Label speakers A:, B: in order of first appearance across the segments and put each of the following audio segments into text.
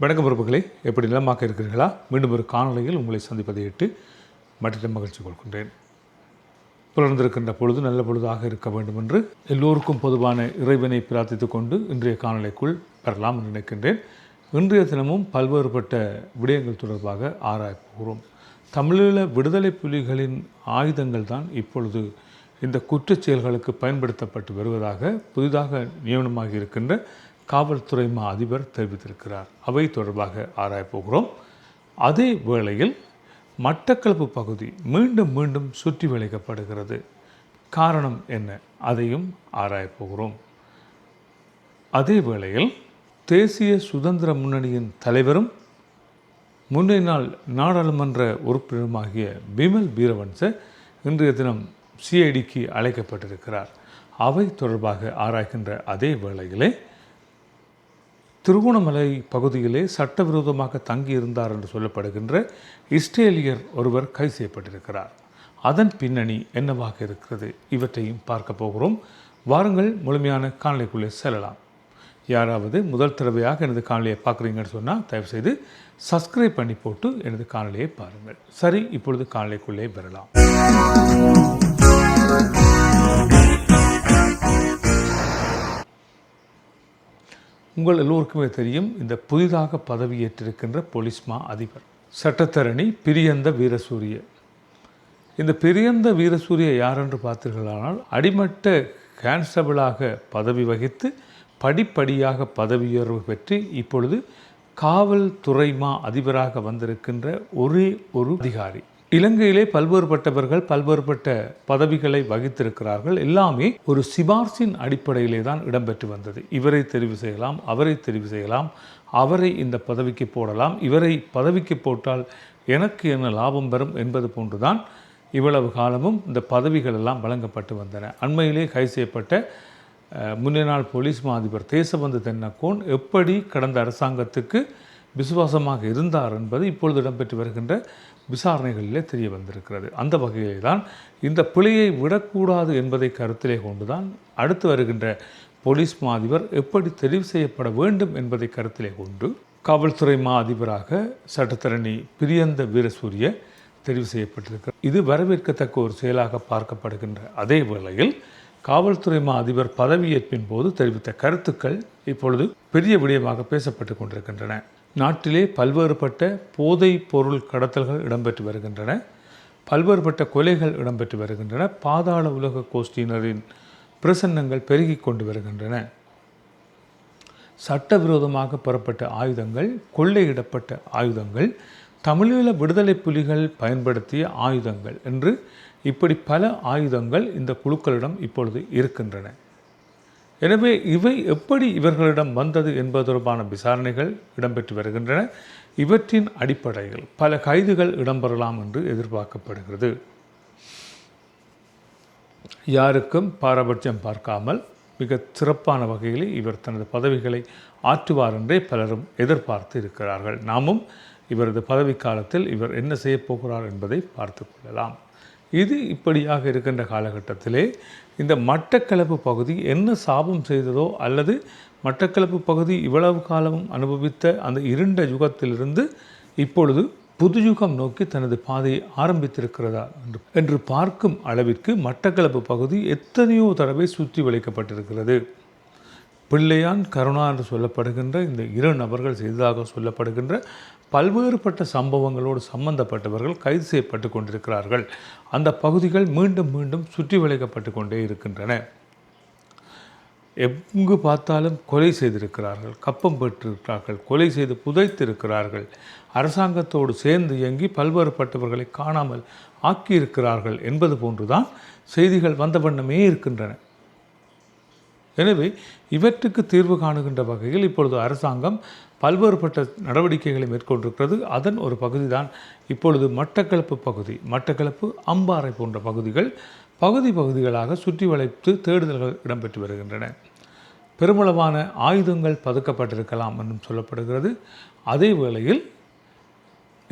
A: வணக்கம் உறவுகளே எப்படி நிலமாக்க இருக்கிறீர்களா? மீண்டும் ஒரு காணொலியில் உங்களை சந்திப்பதை இட்டு மற்ற மகிழ்ச்சி கொள்கின்றேன். புலர்ந்திருக்கின்ற பொழுது நல்ல பொழுதாக இருக்க வேண்டும் என்று எல்லோருக்கும் பொதுவான இறைவனை பிரார்த்தித்துக் கொண்டு இன்றைய காணொலிக்குள் பெறலாம் என்று நினைக்கின்றேன். இன்றைய தினமும் பல்வேறுபட்ட விடயங்கள் தொடர்பாக ஆராயப்போகிறோம் தமிழீழ விடுதலை புலிகளின் ஆயுதங்கள் தான் இப்பொழுது இந்த குற்றச் செயல்களுக்கு பயன்படுத்தப்பட்டு வருவதாக புதிதாக நியமனமாகி இருக்கின்ற காவல்துறை மா அதிபர் தெரிவித்திருக்கிறார். அவை தொடர்பாக ஆராயப்போகிறோம் அதே வேளையில் மட்டக்களப்பு பகுதி மீண்டும் மீண்டும் சுற்றி வளைக்கப்படுகிறது. காரணம் என்ன? அதையும் ஆராயப்போகிறோம் அதே வேளையில் தேசிய சுதந்திர முன்னணியின் தலைவரும் முன்னைய நாடாளுமன்ற உறுப்பினருமாகிய பிமல் பீரவன்ச இன்றைய தினம் சிஐடிக்கு அழைக்கப்பட்டிருக்கிறார். அவை தொடர்பாக ஆராய்கின்ற அதே வேளையிலே திருகோணமலை பகுதியிலே சட்டவிரோதமாக தங்கியிருந்தார் என்று சொல்லப்படுகின்ற இஸ்ரேலியர் ஒருவர் கைது செய்யப்பட்டிருக்கிறார். அதன் பின்னணி என்னவாக இருக்கிறது? இவற்றையும் பார்க்க போகிறோம். வாருங்கள் முழுமையான காணொலிக்குள்ளே செல்லலாம். யாராவது முதல் தடவையாக எனது காணொலியை பார்க்குறீங்கன்னு சொன்னால் தயவுசெய்து சப்ஸ்கிரைப் பண்ணி போட்டு எனது காணொலியை பாருங்கள். சரி இப்பொழுது காணொலிக்குள்ளே பெறலாம் உங்கள் எல்லோருக்குமே தெரியும் இந்த புதிதாக பதவியேற்றிருக்கின்ற போலீஸ் மா அதிபர். சட்டத்தரணி பிரியந்த வீரசூரிய. இந்த பிரியந்த வீரசூரிய யார் என்று பார்த்தீர்களானால் அடிமட்ட கான்ஸ்டபிளாக பதவி வகித்து படிப்படியாக பதவியுயர்வு பெற்று இப்பொழுது காவல்துறை மா அதிபராக வந்திருக்கின்ற ஒரே ஒரு அதிகாரி. இலங்கையிலே பல்வேறுபட்டவர்கள் பல்வேறுபட்ட பதவிகளை வகித்திருக்கிறார்கள். எல்லாமே ஒரு சிபார்சின் அடிப்படையிலே தான் இடம்பெற்று வந்தது. இவரை தெரிவு செய்யலாம் அவரை தெரிவு செய்யலாம் அவரை இந்த பதவிக்கு போடலாம் இவரை பதவிக்கு போட்டால் எனக்கு என்ன லாபம் பெறும் என்பது போன்றுதான் இவ்வளவு காலமும் இந்த பதவிகள் எல்லாம் வழங்கப்பட்டு வந்தன. அண்மையிலே கைது செய்யப்பட்ட முன்னே நாள் போலீஸ் மாதிபர் தேசபந்து தென்னக்கோன் எப்படி கடந்த அரசாங்கத்துக்கு விசுவாசமாக இருந்தார் என்பது இப்பொழுது இடம்பெற்று வருகின்ற விசாரணைகளிலே தெரிய வந்திருக்கிறது. அந்த வகையிலே தான் இந்த பிழையை விடக்கூடாது என்பதை கருத்திலே கொண்டுதான் அடுத்து வருகின்ற போலீஸ் மாதிபர் எப்படி தெரிவு செய்யப்பட வேண்டும் என்பதை கருத்திலே கொண்டு காவல்துறை மா அதிபராக சட்டத்தரணி பிரியந்த வீரசூரிய தெரிவு செய்யப்பட்டிருக்கிறார். இது வரவேற்கத்தக்க ஒரு செயலாக பார்க்கப்படுகின்ற அதே வேளையில் காவல்துறை மா அதிபர் பதவியேற்பின் போது தெரிவித்த கருத்துக்கள் இப்பொழுது பெரிய விடயமாக பேசப்பட்டு கொண்டிருக்கின்றன. நாட்டிலே பல்வேறுபட்ட போதைப் பொருள் கடத்தல்கள் இடம்பெற்று வருகின்றன. பல்வேறுபட்ட கொலைகள் இடம்பெற்று வருகின்றன. பாதாள உலக கோஷ்டியினரின் பிரசன்னங்கள் பெருகி கொண்டு வருகின்றன. சட்டவிரோதமாக பெறப்பட்ட ஆயுதங்கள் கொள்ளையிடப்பட்ட ஆயுதங்கள் தமிழீழ விடுதலை புலிகள் பயன்படுத்திய ஆயுதங்கள் என்று இப்படி பல ஆயுதங்கள் இந்த குழுக்களிடம் இப்பொழுது இருக்கின்றன. எனவே இவை எப்படி இவர்களிடம் வந்தது என்பது தொடர்பான விசாரணைகள் இடம்பெற்று வருகின்றன. இவற்றின் அடிப்படையில் பல கைதுகள் இடம்பெறலாம் என்று எதிர்பார்க்கப்படுகிறது. யாருக்கும் பாரபட்சம் பார்க்காமல் மிக சிறப்பான வகையில் இவர் தனது பதவிகளை ஆற்றுவார் என்றே பலரும் எதிர்பார்த்து இருக்கிறார்கள். நாமும் இவரது பதவி காலத்தில் இவர் என்ன செய்யப் போகிறார் என்பதை பார்த்து கொள்ளலாம். இது இப்படியாக இருக்கின்ற காலகட்டத்திலே இந்த மட்டக்களப்பு பகுதி என்ன சாபம் செய்ததோ அல்லது மட்டக்களப்பு பகுதி இவ்வளவு காலமும் அனுபவித்த அந்த இருண்ட யுகத்திலிருந்து இப்பொழுது புது யுகம் நோக்கி தனது பாதையை ஆரம்பித்திருக்கிறதா என்று என்று பார்க்கும் அளவிற்கு மட்டக்களப்பு பகுதி எத்தனையோ தடவை சுற்றி வளைக்கப்பட்டிருக்கிறது. பிள்ளையான் கருணா என்று சொல்லப்படுகின்ற இந்த இரு நபர்கள் செய்ததாக சொல்லப்படுகின்ற பல்வேறுபட்ட சம்பவங்களோடு சம்பந்தப்பட்டவர்கள் கைது செய்யப்பட்டு கொண்டிருக்கிறார்கள். அந்த பகுதிகள் மீண்டும் மீண்டும் சுற்றி வளைக்கப்பட்டு கொண்டே இருக்கின்றன. எங்கு பார்த்தாலும் கொலை செய்திருக்கிறார்கள் கப்பம் பெற்றிருக்கிறார்கள் கொலை செய்து புதைத்திருக்கிறார்கள். அரசாங்கத்தோடு சேர்ந்து இயங்கி பல்வேறுபட்டவர்களை காணாமல் ஆக்கியிருக்கிறார்கள் என்பது போன்றுதான் செய்திகள் வந்த வண்ணமே இருக்கின்றன. எனவே இவற்றுக்கு தீர்வு காணுகின்ற வகையில் இப்பொழுது அரசாங்கம் பல்வேறுபட்ட நடவடிக்கைகளை மேற்கொண்டிருக்கிறது. அதன் ஒரு பகுதி தான் இப்பொழுது மட்டக்களப்பு பகுதி. மட்டக்களப்பு அம்பாறை போன்ற பகுதிகள் பகுதி பகுதிகளாக சுற்றி வளைத்து தேடுதல்கள் இடம்பெற்று வருகின்றன. பெருமளவான ஆயுதங்கள் பதுக்கப்பட்டிருக்கலாம் என்றும் சொல்லப்படுகிறது. அதே வேளையில்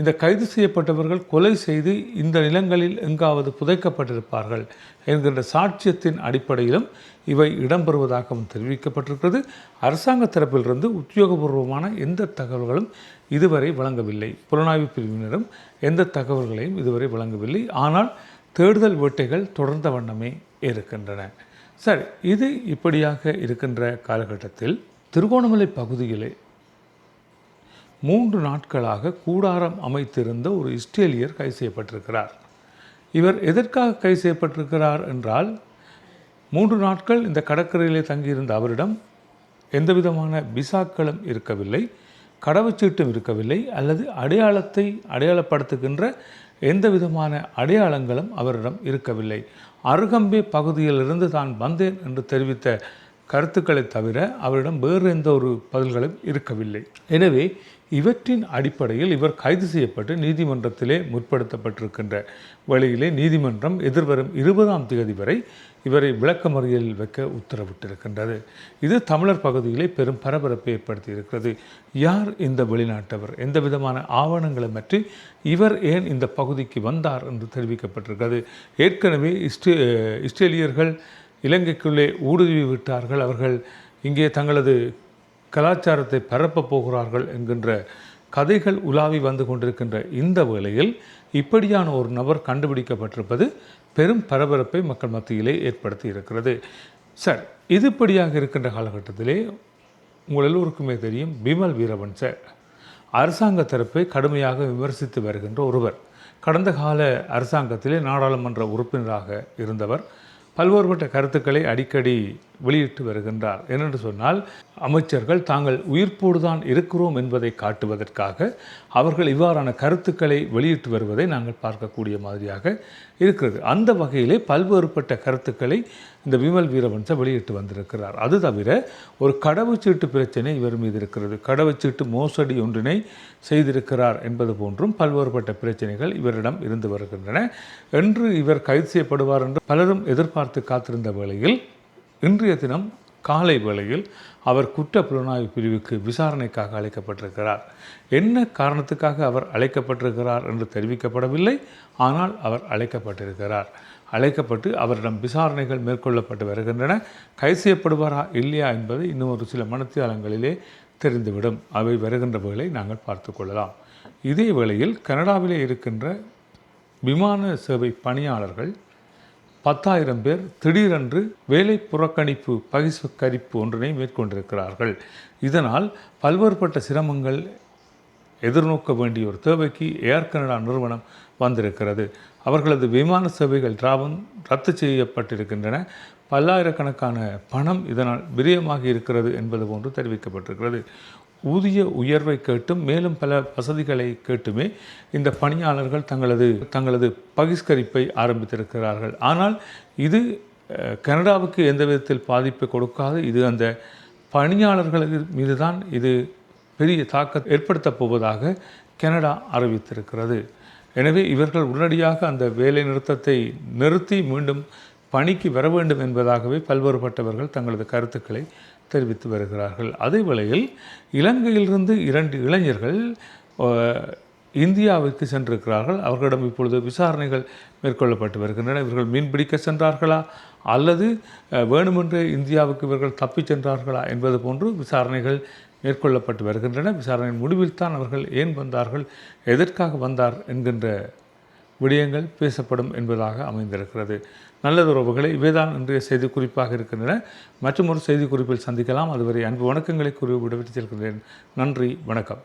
A: இந்த கைது செய்யப்பட்டவர்கள் கொலை செய்து இந்த நிலங்களில் எங்காவது புதைக்கப்பட்டிருப்பார்கள் என்கின்ற சாட்சியத்தின் அடிப்படையிலும் இவை இடம்பெறுவதாகவும் தெரிவிக்கப்பட்டிருக்கிறது. அரசாங்க தரப்பிலிருந்து உத்தியோகபூர்வமான எந்த தகவல்களும் இதுவரை வழங்கவில்லை. புலனாய்வு பிரிவினரும் எந்த தகவல்களையும் இதுவரை வழங்கவில்லை. ஆனால் தேடுதல் வேட்டைகள் தொடர்ந்த வண்ணமே இருக்கின்றன. சரி இது இப்படியாக இருக்கின்ற காலகட்டத்தில் திருகோணமலை பகுதியிலே மூன்று நாட்களாக கூடாரம் அமைத்திருந்த ஒரு இஸ்ரேலியர் கைது செய்யப்பட்டிருக்கிறார். இவர் எதற்காக கைது செய்யப்பட்டிருக்கிறார் என்றால் மூன்று நாட்கள் இந்த கடற்கரையிலே தங்கியிருந்த அவரிடம் எந்த விதமான விசாக்களும் இருக்கவில்லை கடவுச்சீட்டும் இருக்கவில்லை அல்லது அடையாளத்தை அடையாளப்படுத்துகின்ற எந்த விதமான அடையாளங்களும் அவரிடம் இருக்கவில்லை. அருகம்பே பகுதியிலிருந்து தான் வந்தேன் என்று தெரிவித்த கருத்துக்களை தவிர அவரிடம் வேறு எந்த ஒரு பதில்களும் இருக்கவில்லை. எனவே இவற்றின் அடிப்படையில் இவர் கைது செய்யப்பட்டு நீதிமன்றத்திலே முற்படுத்தப்பட்டிருக்கின்ற வழியிலே நீதிமன்றம் எதிர்வரும் இருபதாம் தேதி வரை இவரை விளக்கமறியல் வைக்க உத்தரவிட்டிருக்கின்றது. இது தமிழர் பகுதியிலே பெரும் பரபரப்பை ஏற்படுத்தி இருக்கிறது யார் இந்த வெளிநாட்டவர்? எந்த விதமான ஆவணங்களை பற்றி இவர் ஏன் இந்த பகுதிக்கு வந்தார் என்று தெரிவிக்கப்பட்டிருக்கிறது. ஏற்கனவே இஸ்ரே இஸ்ரேலியர்கள் இலங்கைக்குள்ளே ஊடுருவி விட்டார்கள். அவர்கள் இங்கே தங்களது கலாச்சாரத்தை பரப்பப் போகிறார்கள் என்கின்ற கதைகள் உலாவி வந்து கொண்டிருக்கின்ற இந்த வேளையில் இப்படியான ஒரு நபர் கண்டுபிடிக்கப்பட்டிருப்பது பெரும் பரபரப்பை மக்கள் மத்தியிலே ஏற்படுத்தி இருக்கிறது. சார் இதுபடியாக இருக்கின்ற காலகட்டத்திலே உங்கள் எல்லோருக்குமே தெரியும் பிமல் சார். அரசாங்க தரப்பை கடுமையாக விமர்சித்து வருகின்ற ஒருவர். கடந்த கால அரசாங்கத்திலே நாடாளுமன்ற உறுப்பினராக இருந்தவர் பல்வேறுபட்ட கருத்துக்களை அடிக்கடி வெளியிட்டு வருகின்றார். என்னென்று சொன்னால் அமைச்சர்கள் தாங்கள் உயிர்ப்போடு தான் இருக்கிறோம் என்பதை காட்டுவதற்காக அவர்கள் இவ்வாறான கருத்துக்களை வெளியிட்டு வருவதை நாங்கள் பார்க்கக்கூடிய மாதிரியாக இருக்கிறது. அந்த வகையிலே பல்வேறுபட்ட கருத்துக்களை இந்த விமல் வீரவன்ச வெளியிட்டு வந்திருக்கிறார். அது தவிர ஒரு கடவுச்சீட்டு பிரச்சனை இவர் மீது இருக்கிறது. கடவுச்சீட்டு மோசடி ஒன்றினை செய்திருக்கிறார் என்பது போன்றும் பல்வேறுபட்ட பிரச்சனைகள் இவரிடம் இருந்து வருகின்றன. என்று இவர் கைது செய்யப்படுவார் என்று பலரும் எதிர்பார்த்து காத்திருந்த வேளையில் இன்றைய தினம் காலை வேளையில் அவர் குற்ற புலனாய்வு பிரிவுக்கு விசாரணைக்காக அழைக்கப்பட்டிருக்கிறார். என்ன காரணத்துக்காக அவர் அழைக்கப்பட்டிருக்கிறார் என்று தெரிவிக்கப்படவில்லை. ஆனால் அவர் அழைக்கப்பட்டிருக்கிறார். அழைக்கப்பட்டு அவரிடம் விசாரணைகள் மேற்கொள்ளப்பட்டு வருகின்றன. கைது செய்யப்படுவாரா இல்லையா என்பது இன்னும் ஒரு சில மனத்தியாலங்களிலே தெரிந்துவிடும். அவை வருகின்ற வேலை நாங்கள் பார்த்து கொள்ளலாம். இதே வேளையில் கனடாவிலே இருக்கின்ற விமான சேவை பணியாளர்கள் பத்தாயிரம் பேர் திடீரென்று வேலை புறக்கணிப்பு பகிஷ்கரிப்பு ஒன்றினை மேற்கொண்டிருக்கிறார்கள். இதனால் பல்வேறுபட்ட சிரமங்கள் எதிர்நோக்க வேண்டிய ஒரு தேவைக்கு ஏர் கனடா நிறுவனம் வந்திருக்கிறது. அவர்களது விமான சேவைகள் டிராவன் ரத்து செய்யப்பட்டிருக்கின்றன. பல்லாயிரக்கணக்கான பணம் இதனால் விரயமாகி இருக்கிறது என்பது போன்று தெரிவிக்கப்பட்டிருக்கிறது. ஊதிய உயர்வை கேட்டும் மேலும் பல வசதிகளை கேட்டுமே இந்த பணியாளர்கள் தங்களது தங்களது பகிஷ்கரிப்பை ஆரம்பித்திருக்கிறார்கள். ஆனால் இது கனடாவுக்கு எந்த விதத்தில் பாதிப்பை கொடுக்காது. இது அந்த பணியாளர்கள் மீது தான் இது பெரிய தாக்கத்தை ஏற்படுத்தப் போவதாக கனடா அறிவித்திருக்கிறது. எனவே இவர்கள் உடனடியாக அந்த வேலை நிறுத்தத்தை நிறுத்தி மீண்டும் பணிக்கு வர வேண்டும் என்பதாகவே பல்வேறுபட்டவர்கள் தங்களது கருத்துக்களை தெரிவித்து வருகிறார்கள். அதே வேளையில் இலங்கையிலிருந்து இரண்டு இளைஞர்கள் இந்தியாவிற்கு சென்றிருக்கிறார்கள். அவர்களிடம் இப்பொழுது விசாரணைகள் மேற்கொள்ளப்பட்டு வருகின்றன. இவர்கள் மீன்பிடிக்க சென்றார்களா? அல்லது வேணுமென்று வேணுமென்றே இந்தியாவுக்கு இவர்கள் தப்பிச் சென்றார்களா? என்பது போன்று விசாரணைகள் மேற்கொள்ளப்பட்டு வருகின்றன. விசாரணையின் முடிவில் தான் அவர்கள் ஏன் வந்தார்கள்? எதற்காக வந்தார்? என்கின்ற விடயங்கள் பேசப்படும் என்பதாக அமைந்திருக்கிறது. நல்லது உறவுகளை இவைதான் இன்றைய செய்தி குறிப்பாக இருக்கின்றன. மற்றும் ஒரு செய்தி குறிப்பில் சந்திக்கலாம். அதுவரை அன்பு வணக்கங்களை கூறி விடுவித்திருக்கிறேன் நன்றி வணக்கம்.